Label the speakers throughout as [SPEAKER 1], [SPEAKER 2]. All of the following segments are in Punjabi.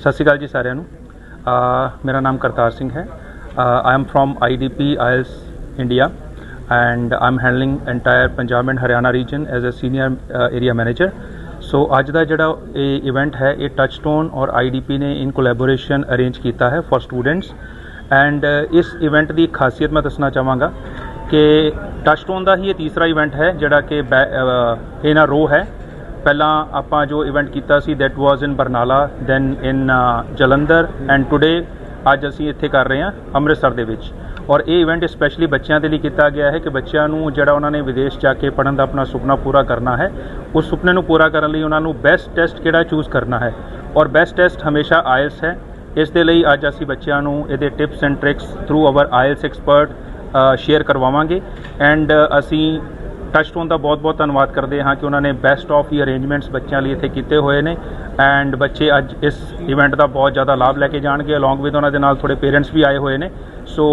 [SPEAKER 1] ਸਤਿ ਸ਼੍ਰੀ ਅਕਾਲ ਜੀ ਸਾਰਿਆਂ ਨੂੰ। ਮੇਰਾ ਨਾਮ ਕਰਤਾਰ ਸਿੰਘ ਹੈ। I am from IDP IELTS India and I am handling entire Punjab and Haryana region as a senior area manager so ਅੱਜ ਦਾ ਜਿਹੜਾ ਇਹ ਇਵੈਂਟ ਹੈ, ਇਹ ਟੱਚਸਟੋਨ ਔਰ ਆਈਡੀਪੀ ਨੇ ਇਨ ਕੋਲੈਬੋਰੇਸ਼ਨ ਅਰੇਂਜ ਕੀਤਾ ਹੈ ਫॉर ਸਟੂਡੈਂਟਸ ਐਂਡ ਇਸ ਇਵੈਂਟ ਦੀ ਖਾਸੀਅਤ ਮੈਂ ਦੱਸਣਾ ਚਾਹਾਂਗਾ ਕਿ ਟੱਚਸਟੋਨ ਦਾ ਹੀ ਇਹ ਤੀਸਰਾ ਇਵੈਂਟ ਹੈ ਜਿਹੜਾ ਕਿ ਇਨ ਅ ਰੋ ਹੈ। ਪਹਿਲਾਂ ਆਪਾਂ ਜੋ ਇਵੈਂਟ ਕੀਤਾ ਸੀ that was in Barnala then in Jalandhar and today ਅੱਜ ਅਸੀਂ ਇੱਥੇ ਕਰ ਰਹੇ ਹਾਂ ਅੰਮ੍ਰਿਤਸਰ ਦੇ ਵਿੱਚ। ਔਰ ਇਹ ਇਵੈਂਟ ਸਪੈਸ਼ਲੀ ਬੱਚਿਆਂ ਦੇ ਲਈ ਕੀਤਾ ਗਿਆ ਹੈ ਕਿ ਬੱਚਿਆਂ ਨੂੰ ਜਿਹੜਾ ਉਹਨਾਂ ਨੇ ਵਿਦੇਸ਼ ਜਾ ਕੇ ਪੜ੍ਹਨ ਦਾ ਆਪਣਾ ਸੁਪਨਾ ਪੂਰਾ ਕਰਨਾ ਹੈ, ਉਸ ਸੁਪਨੇ ਨੂੰ ਪੂਰਾ ਕਰਨ ਲਈ ਉਹਨਾਂ ਨੂੰ ਬੈਸਟ ਟੈਸਟ ਕਿਹੜਾ ਚੂਜ਼ ਕਰਨਾ ਹੈ। ਔਰ ਬੈਸਟ ਟੈਸਟ ਹਮੇਸ਼ਾ ਆਇਲਸ ਹੈ। ਇਸ ਦੇ ਲਈ ਅੱਜ ਅਸੀਂ ਬੱਚਿਆਂ ਨੂੰ ਇਹਦੇ tips and tricks through our IELTS expert share ਕਰਵਾਵਾਂਗੇ। ਐਂਡ ਅਸੀਂ ਟੱਚਸਟੋਨ ਦਾ ਬਹੁਤ-ਬਹੁਤ ਧੰਨਵਾਦ ਕਰਦੇ ਹਾਂ ਕਿ ਉਹਨਾਂ ਨੇ ਬੈਸਟ ਆਫ ਦੀ ਅਰੇਂਜਮੈਂਟਸ ਬੱਚਿਆਂ ਲਈ ਇੱਥੇ ਕੀਤੇ ਹੋਏ ਨੇ ਐਂਡ ਬੱਚੇ ਅੱਜ ਇਸ ਇਵੈਂਟ ਦਾ ਬਹੁਤ ਜ਼ਿਆਦਾ ਲਾਭ ਲੈ ਕੇ ਜਾਣਗੇ ਅਲੋਂਗ ਵਿਦ ਉਹਨਾਂ ਦੇ ਨਾਲ ਥੋੜੇ ਪੇਰੈਂਟਸ ਵੀ ਆਏ ਹੋਏ ਨੇ। ਸੋ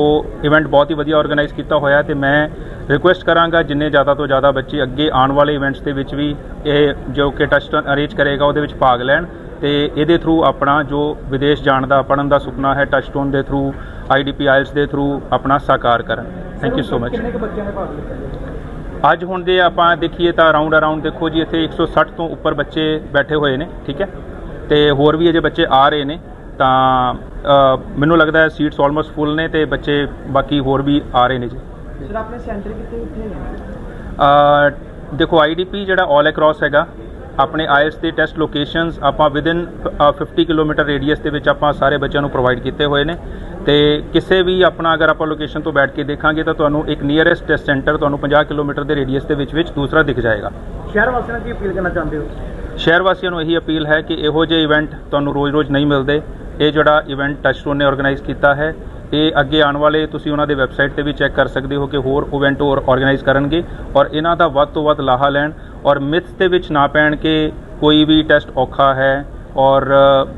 [SPEAKER 1] ਇਵੈਂਟ ਬਹੁਤ ਹੀ ਵਧੀਆ ਆਰਗੇਨਾਈਜ਼ ਕੀਤਾ ਹੋਇਆ ਤੇ ਮੈਂ ਰਿਕੁਐਸਟ ਕਰਾਂਗਾ ਜਿੰਨੇ ਜ਼ਿਆਦਾ ਤੋਂ ਜ਼ਿਆਦਾ ਬੱਚੇ ਅੱਗੇ ਆਉਣ ਵਾਲੇ ਇਵੈਂਟਸ ਦੇ ਵਿੱਚ ਵੀ ਇਹ ਜੋ ਕਿ ਟੱਚਸਟੋਨ ਅਰੇਂਜ ਕਰੇਗਾ, ਉਹਦੇ ਵਿੱਚ ਭਾਗ ਲੈਣ ਤੇ ਇਹਦੇ ਥਰੂ ਆਪਣਾ ਜੋ ਵਿਦੇਸ਼ ਜਾਣ ਦਾ ਪੜਨ ਦਾ ਸੁਪਨਾ ਹੈ ਟੱਚਸਟੋਨ ਦੇ ਥਰੂ ਆਈਡੀਪੀ ਆਇਲਸ ਦੇ ਥਰੂ ਆਪਣਾ ਸਾਕਾਰ ਕਰਨ। ਥੈਂਕ ਯੂ ਸੋ ਮਚ
[SPEAKER 2] ਕਿੰਨੇ ਕੁ ਬੱਚਿਆਂ ਨੇ ਭਾਗ ਲਿਆ?
[SPEAKER 1] ਅੱਜ ਹੁਣ ਦੇ ਆਪਾਂ ਦੇਖੀਏ ਤਾਂ ਰਾਉਂਡ ਅਰਾਊਂਡ ਦੇਖੋ ਜੀ ਇੱਥੇ 160 ਤੋਂ ਉੱਪਰ ਬੱਚੇ ਬੈਠੇ ਹੋਏ ਨੇ ਠੀਕ ਹੈ? ਤੇ ਹੋਰ ਵੀ ਅਜੇ ਬੱਚੇ ਆ ਰਹੇ ਨੇ ਤਾਂ ਮੈਨੂੰ ਲੱਗਦਾ ਹੈ ਸੀਟਸ ਆਲਮੋਸਟ ਫੁੱਲ ਨੇ ਤੇ ਬੱਚੇ ਬਾਕੀ ਹੋਰ ਵੀ ਆ ਰਹੇ ਨੇ ਜੀ।
[SPEAKER 2] ਸਰ ਆਪਣੇ ਸੈਂਟਰ ਕਿੱਥੇ ਕਿੱਥੇ
[SPEAKER 1] ਅ, ਦੇਖੋ ਆਈਡੀਪੀ ਜਿਹੜਾ ਆਲ ਅਕ੍ਰੋਸ ਹੈਗਾ ਆਪਣੇ ਆਈਐਸ ਦੇ ਟੈਸਟ ਲੋਕੇਸ਼ਨਸ ਆਪਾਂ ਵਿਦਿਨ 50 ਕਿਲੋਮੀਟਰ ਰੇਡੀਅਸ ਦੇ ਵਿੱਚ ਆਪਾਂ ਸਾਰੇ ਬੱਚਿਆਂ ਨੂੰ ਪ੍ਰੋਵਾਈਡ ਕੀਤੇ ਹੋਏ ਨੇ। ਤੇ ਕਿਸੇ ਵੀ ਆਪਣਾ ਅਗਰ ਆਪਾਂ ਲੋਕੇਸ਼ਨ ਤੋਂ ਬੈਠ ਕੇ ਦੇਖਾਂਗੇ ਤਾਂ ਤੁਹਾਨੂੰ ਇੱਕ ਨੀਅਰੈਸਟ ਟੈਸਟ ਸੈਂਟਰ ਤੁਹਾਨੂੰ 50 ਕਿਲੋਮੀਟਰ ਦੇ ਰੇਡੀਅਸ ਦੇ ਵਿੱਚ ਵਿੱਚ ਦੂਸਰਾ ਦਿਖ ਜਾਏਗਾ।
[SPEAKER 2] ਸ਼ਹਿਰ ਵਾਸੀਆਂ ਨੂੰ ਕੀ ਅਪੀਲ ਕਰਨਾ ਚਾਹੁੰਦੇ ਹੋ?
[SPEAKER 1] ਸ਼ਹਿਰ ਵਾਸੀਆਂ ਨੂੰ ਇਹੀ ਅਪੀਲ ਹੈ ਕਿ ਇਹੋ ਜਿਹੇ ਇਵੈਂਟ ਤੁਹਾਨੂੰ ਰੋਜ਼-ਰੋਜ਼ ਨਹੀਂ ਮਿਲਦੇ। ਇਹ ਜਿਹੜਾ ਇਵੈਂਟ ਟੱਚਸਟੋਨ ਨੇ ਆਰਗੇਨਾਈਜ਼ ਕੀਤਾ ਹੈ ਇਹ ਅੱਗੇ ਆਉਣ ਵਾਲੇ ਤੁਸੀਂ ਉਹਨਾਂ ਦੇ ਵੈਬਸਾਈਟ ਤੇ ਵੀ ਚੈੱਕ ਕਰ ਸਕਦੇ ਹੋ ਕਿ ਹੋਰ ਇਵੈਂਟ ਹੋਰ ਆਰਗੇਨਾਈਜ਼ ਕਰਨਗੇ ਔਰ ਇਹਨਾਂ ਦਾ ਵੱਧ ਤੋਂ ਵੱਧ ਲਾਹਾ ਲੈਣ ਔਰ ਮਿਥਸ ਦੇ ਵਿੱਚ ਨਾ ਪੈਣ ਕਿ ਕੋਈ ਵੀ ਟੈਸਟ ਔਖਾ ਹੈ ਔਰ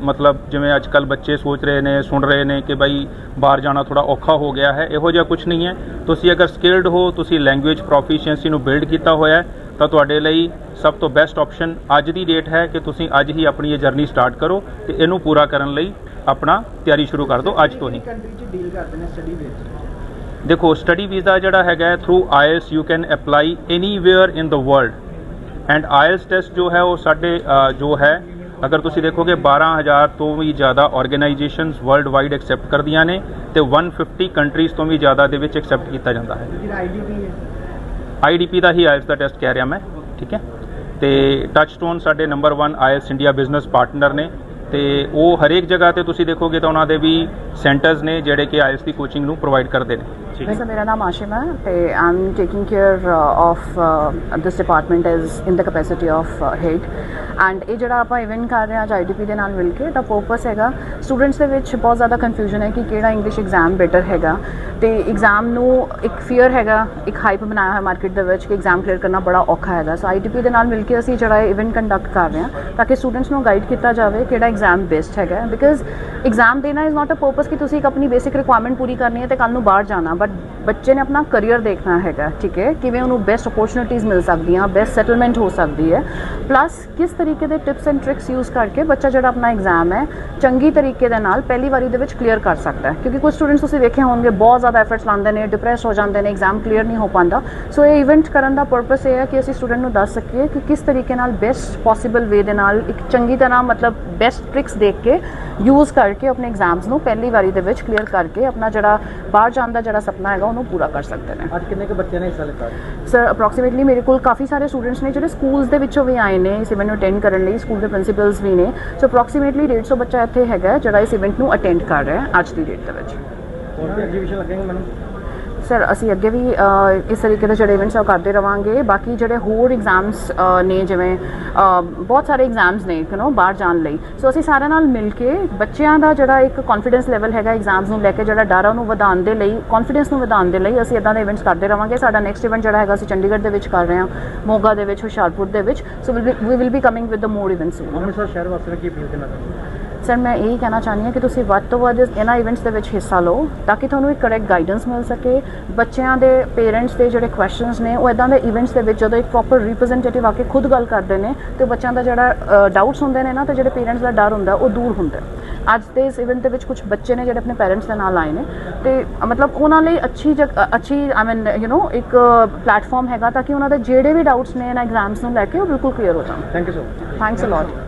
[SPEAKER 1] ਮਤਲਬ ਜਿਵੇਂ ਅੱਜ ਕੱਲ ਬੱਚੇ ਸੋਚ ਰਹੇ ਨੇ ਸੁਣ ਰਹੇ ਨੇ ਕਿ ਭਾਈ ਬਾਹਰ ਜਾਣਾ ਥੋੜਾ ਔਖਾ ਹੋ ਗਿਆ ਹੈ ਇਹੋ ਜਿਹਾ ਕੁਝ ਨਹੀਂ ਹੈ। ਤੁਸੀਂ ਅਗਰ ਸਕਿਲਡ ਹੋ ਤੁਸੀਂ ਲੈਂਗੁਏਜ ਪ੍ਰੋਫੀਸ਼ੀਐਂਸੀ ਨੂੰ ਬਿਲਡ ਕੀਤਾ ਹੋਇਆ ਤਾਂ ਤੁਹਾਡੇ ਲਈ ਸਭ ਤੋਂ ਬੈਸਟ ਆਪਸ਼ਨ ਅੱਜ ਦੀ ਡੇਟ ਹੈ ਕਿ ਤੁਸੀਂ ਅੱਜ ਹੀ ਆਪਣੀ ਇਹ ਜਰਨੀ ਸਟਾਰਟ ਕਰੋ ਤੇ ਇਹਨੂੰ ਪੂਰਾ ਕਰਨ ਲਈ ਆਪਣਾ ਤਿਆਰੀ ਸ਼ੁਰੂ ਕਰ ਦਿਓ ਅੱਜ ਤੋਂ ਹੀ।
[SPEAKER 2] ਕੰਟਰੀ 'ਚ ਡੀਲ ਕਰਦੇ ਨੇ ਸਟੱਡੀ ਵਿੱਚ
[SPEAKER 1] ਦੇਖੋ ਸਟੱਡੀ ਵੀਜ਼ਾ ਜਿਹੜਾ ਹੈਗਾ through IELTS you can apply anywhere in the world and IELTS test ਜੋ ਹੈ ਉਹ ਸਾਡੇ ਜੋ ਹੈ ਅਗਰ ਤੁਸੀਂ ਦੇਖੋਗੇ 12000 ਤੋਂ ਵੀ ਜ਼ਿਆਦਾ ਆਰਗੇਨਾਈਜੇਸ਼ਨਸ ਵਰਲਡ ਵਾਈਡ ਐਕਸੈਪਟ ਕਰਦੀਆਂ ਨੇ ਤੇ 150 ਕੰਟਰੀਜ਼ ਤੋਂ ਵੀ ਜ਼ਿਆਦਾ ਦੇ ਵਿੱਚ ਐਕਸੈਪਟ ਕੀਤਾ ਜਾਂਦਾ ਹੈ।
[SPEAKER 2] ਆਈਡੀਪੀ
[SPEAKER 1] ਦਾ ਹੀ ਆਇਲਸ ਦਾ ਟੈਸਟ ਕਹਿ ਰਿਹਾ ਮੈਂ ਠੀਕ ਹੈ? ਤੇ ਟੱਚਸਟੋਨ ਸਾਡੇ number 1 IELTS India business partner ਨੇ ਤੇ ਉਹ ਹਰੇਕ ਜਗ੍ਹਾ ਤੇ ਤੁਸੀਂ ਦੇਖੋਗੇ ਤਾਂ ਉਹਨਾਂ ਦੇ ਵੀ ਸੈਂਟਰਸ ਨੇ ਜਿਹੜੇ ਕਿ ਆਇਲਸ ਦੀ ਕੋਚਿੰਗ ਨੂੰ ਪ੍ਰੋਵਾਈਡ ਕਰਦੇ ਨੇ।
[SPEAKER 3] ਵੈਸੇ ਮੇਰਾ ਨਾਮ ਆਸ਼ਿਮ ਹੈ ਤੇ I'm taking care of this department is in the capacity of head and ਇਹ ਜਿਹੜਾ ਆਪਾਂ ਇਵੈਂਟ ਕਰ ਰਹੇ ਹਾਂ ਅੱਜ ਆਈਡੀਪੀ ਦੇ ਨਾਲ ਮਿਲ ਕੇ ਤਾਂ ਪਰਪਸ ਹੈਗਾ ਸਟੂਡੈਂਟਸ ਦੇ ਵਿੱਚ ਬਹੁਤ ਜ਼ਿਆਦਾ ਕਨਫਿਊਜ਼ਨ ਹੈ ਕਿ ਕਿਹੜਾ ਇੰਗਲਿਸ਼ ਐਗਜ਼ਾਮ ਬੈਟਰ ਹੈਗਾ ਤੇ ਐਗਜ਼ਾਮ ਨੂੰ ਇੱਕ ਫੀਅਰ ਹੈਗਾ ਇੱਕ ਹਾਈਪ ਬਣਾਇਆ ਹੋਇਆ ਮਾਰਕੀਟ ਦੇ ਵਿੱਚ ਕਿ ਐਗਜ਼ਾਮ ਕਲੀਅਰ ਕਰਨਾ ਬੜਾ ਔਖਾ ਹੈਗਾ ਸੋ ਆਈਡੀਪੀ ਦੇ ਨਾਲ ਮਿਲ ਕੇ ਅਸੀਂ ਜਿਹੜਾ ਇਵੈਂਟ ਕੰਡਕਟ ਕਰ ਰਹੇ ਹਾਂ ਤਾਂ ਕਿ ਸਟੂਡੈਂਟਸ ਨੂੰ ਗਾਈਡ ਕੀਤਾ ਜਾਵੇ ਕਿਹੜਾ ਐਗਜ਼ਾਮ ਬੈਸਟ ਹੈਗਾ ਬਿਕਾਜ਼ ਐਗਜ਼ਾਮ ਦੇਣਾ ਇਜ਼ ਨਾਟ ਅ ਪਰਪਸ ਕਿ ਤੁਸੀਂ ਇੱਕ ਆਪਣੀ ਬੇਸਿਕ ਰਿਕੁਆਇਰਮੈਂਟ ਪੂਰੀ ਕਰਨੀ ਹੈ ਤੇ ਕੱਲ ਨੂੰ ਬਾਹਰ ਜਾਣਾ ਬਟ ਬੱਚੇ ਨੇ ਆਪਣਾ ਕੈਰੀਅਰ ਦੇਖਣਾ ਹੈਗਾ, ਠੀਕ ਹੈ, ਕਿਵੇਂ ਉਹਨੂੰ ਬੈਸਟ ਓਪਰਚੁਨਿਟੀਜ਼ ਮਿਲ ਸਕਦੀਆਂ ਬੈਸਟ ਸੈਟਲਮੈਂਟ ਹੋ ਸਕਦੀ ਹੈ। ਪਲੱਸ ਕਿਸ ਤਰੀਕੇ ਦੇ ਟਿਪਸ ਐਂਡ ਟ੍ਰਿਕਸ ਯੂਜ਼ ਕਰਕੇ ਬੱਚਾ ਜਿਹੜਾ ਆਪਣਾ ਐਗਜ਼ਾਮ ਹੈ, ਚੰਗੀ ਤਰੀਕੇ ਦੇ ਨਾਲ ਪਹਿਲੀ ਵਾਰੀ ਦੇ ਵਿੱਚ ਕਲੀਅਰ ਕਰ ਸਕਦਾ ਹੈ। ਕਿਉਂਕਿ ਕੁਝ ਸਟੂਡੈਂਟਸ ਤੁਸੀਂ ਵੇਖੇ ਹੋਣਗੇ, ਬਹੁਤ ਜ਼ਿਆਦਾ ਐਫਰਟਸ ਲਾਉਂਦੇ ਨੇ ਡਿਪਰੈਸ ਹੋ ਜਾਂਦੇ ਨੇ ਐਗਜ਼ਾਮ ਕਲੀਅਰ ਨਹੀਂ ਹੋ ਪਾਉਂਦਾ। ਸੋ ਇਹ ਇਵੈਂਟ ਕਰਨ ਦਾ ਪਰਪਸ ਇਹ ਹੈ ਕਿ ਅਸੀਂ ਸਟੂਡੈਂਟ ਨੂੰ ਦੱਸ ਸਕੀਏ ਕਿ ਕਿਸ ਤਰੀਕੇ ਨਾਲ ਬੈਸਟ ਪੋਸੀਬਲ ਵੇ ਦੇ ਨਾਲ ਇੱਕ ਚੰਗੀ ਤਰ੍ਹਾਂ ਮਤਲਬ ਬੈਸਟ ਟ੍ਰਿਕਸ ਦੇਖ ਕੇ ਯੂਜ਼ ਕਰਕੇ ਆਪਣੇ ਐਗਜ਼ਾਮਸ ਨੂੰ ਪਹਿਲੀ ਵਾਰੀ ਦੇ ਵਿੱਚ ਕਲੀਅਰ ਕਰਕੇ ਆਪਣਾ ਜਿਹੜਾ ਬਾਹਰ ਜਾਣ ਦਾ ਜਿਹੜਾ ਸੁਪਨਾ ਹੈਗਾ ਉਹਨੂੰ ਪੂਰਾ ਕਰ ਸਕਦੇ ਨੇ।
[SPEAKER 2] ਅੱਜ ਕਿੰਨੇ ਕੁ ਬੱਚਿਆਂ ਨੇ ਹਿੱਸਾ ਲਿੱਤਾ?
[SPEAKER 3] ਸਰ ਅਪਰੋਕਸੀਮੇਟਲੀ ਮੇਰੇ ਕੋਲ ਕਾਫੀ ਸਾਰੇ ਸਟੂਡੈਂਟਸ ਨੇ ਜਿਹੜੇ ਸਕੂਲਸ ਦੇ ਵਿੱਚੋਂ ਵੀ ਆਏ ਨੇ ਇਸ ਇਵੈਂਟ ਨੂੰ ਅਟੈਂਡ ਕਰਨ ਲਈ ਸਕੂਲ ਦੇ ਪ੍ਰਿੰਸੀਪਲਸ ਵੀ ਨੇ। ਸੋ ਅਪਰੋਕਸੀਮੇਟਲੀ 150 ਬੱਚਾ ਇੱਥੇ ਹੈਗਾ ਜਿਹੜਾ ਇਸ ਇਵੈਂਟ ਨੂੰ ਅਟੈਂਡ ਕਰ ਰਿਹਾ ਹੈ ਅੱਜ ਦੀ ਡੇਟ ਦੇ ਵਿੱਚ।
[SPEAKER 2] ਹੋਰ ਵੀ ਐਗਜੀਬਿਸ਼ਨ ਲੱਗੇਗਾ ਮੈਨੂੰ?
[SPEAKER 3] ਸਰ, ਅਸੀਂ ਅੱਗੇ ਵੀ ਇਸ ਤਰੀਕੇ ਦੇ ਜਿਹੜੇ ਇਵੈਂਟਸ ਆ ਉਹ ਕਰਦੇ ਰਵਾਂਗੇ। ਬਾਕੀ ਜਿਹੜੇ ਹੋਰ ਐਗਜ਼ਾਮਸ ਨੇ ਜਿਵੇਂ ਬਹੁਤ ਸਾਰੇ ਐਗਜ਼ਾਮਸ ਨੇ ਯੂ نو ਬਾਹਰ ਜਾਣ ਲਈ। ਸੋ ਅਸੀਂ ਸਾਰਿਆਂ ਨਾਲ ਮਿਲ ਕੇ ਬੱਚਿਆਂ ਦਾ ਜਿਹੜਾ ਇੱਕ ਕੌਨਫੀਡੈਂਸ ਲੈਵਲ ਹੈਗਾ ਐਗਜ਼ਾਮਸ ਨੂੰ ਲੈ ਕੇ, ਜਿਹੜਾ ਡਰ ਆ ਉਹਨੂੰ ਵਧਾਉਣ ਦੇ ਲਈ ਕੌਨਫੀਡੈਂਸ ਨੂੰ ਵਧਾਉਣ ਦੇ ਲਈ ਅਸੀਂ ਇਦਾਂ ਦੇ ਇਵੈਂਟਸ ਕਰਦੇ ਰਵਾਂਗੇ। ਸਾਡਾ ਨੈਕਸਟ ਇਵੈਂਟ ਜਿਹੜਾ ਹੈਗਾ, ਅਸੀਂ ਚੰਡੀਗੜ੍ਹ ਦੇ ਵਿੱਚ ਕਰ ਰਹੇ ਹਾਂ, ਮੋਗਾ ਦੇ ਵਿੱਚ, ਹੁਸ਼ਿਆਰਪੁਰ ਦੇ ਵਿੱਚ। So we will be coming with the more events
[SPEAKER 2] Amritsar ਸ਼ਹਿਰ ਵਾਸੀਆਂ ਨੂੰ ਕੀ ਅਪੀਲ ਕਰਨਾ ਚਾਹੁੰਦੇ
[SPEAKER 3] ਸਰ ਮੈਂ ਇਹ ਕਹਿਣਾ ਚਾਹੁੰਦੀ ਹਾਂ ਕਿ ਤੁਸੀਂ ਵੱਧ ਤੋਂ ਵੱਧ ਇਹਨਾਂ ਇਵੈਂਟਸ ਦੇ ਵਿੱਚ ਹਿੱਸਾ ਲਓ ਤਾਂ ਕਿ ਤੁਹਾਨੂੰ ਇੱਕ ਕਰੈਕਟ ਗਾਈਡੈਂਸ ਮਿਲ ਸਕੇ। ਬੱਚਿਆਂ ਦੇ ਪੇਰੈਂਟਸ ਦੇ ਜਿਹੜੇ ਕੁਐਸਚਨਸ ਨੇ ਉਹ ਇਦਾਂ ਦੇ ਇਵੈਂਟਸ ਦੇ ਵਿੱਚ ਜਦੋਂ ਇੱਕ ਪ੍ਰੋਪਰ ਰਿਪਰੈਜ਼ੈਂਟੇਟਿਵ ਆ ਕੇ ਖੁਦ ਗੱਲ ਕਰਦੇ ਨੇ ਤੇ ਬੱਚਿਆਂ ਦਾ ਜਿਹੜਾ ਡਾਊਟਸ ਹੁੰਦੇ ਨੇ ਨਾ ਤੇ ਜਿਹੜੇ ਪੇਰੈਂਟਸ ਦਾ ਡਰ ਹੁੰਦਾ ਉਹ ਦੂਰ ਹੁੰਦਾ। ਅੱਜ ਦੇ ਇਸ ਇਵੈਂਟ ਦੇ ਵਿੱਚ ਕੁਝ ਬੱਚੇ ਨੇ ਜਿਹੜੇ ਆਪਣੇ ਪੈਰੈਂਟਸ ਦੇ ਨਾਲ ਆਏ ਨੇ ਤੇ ਮਤਲਬ ਉਹਨਾਂ ਲਈ ਅੱਛੀ ਜਗ- ਅੱਛੀ ਆਈ ਮੀਨ ਯੂ نو ਇੱਕ ਪਲੇਟਫਾਰਮ ਹੈਗਾ ਤਾਂ ਕਿ ਉਹਨਾਂ ਦੇ ਜਿਹੜੇ ਵੀ ਡਾਊਟਸ ਨੇ ਇਹਨਾਂ ਐਗਜ਼ਾਮਸ ਨੂੰ ਲੈ ਕੇ ਉਹ ਬਿਲਕੁਲ ਕਲੀਅਰ ਹੋ ਜਾਣ।
[SPEAKER 2] Thank you so much
[SPEAKER 3] thanks a lot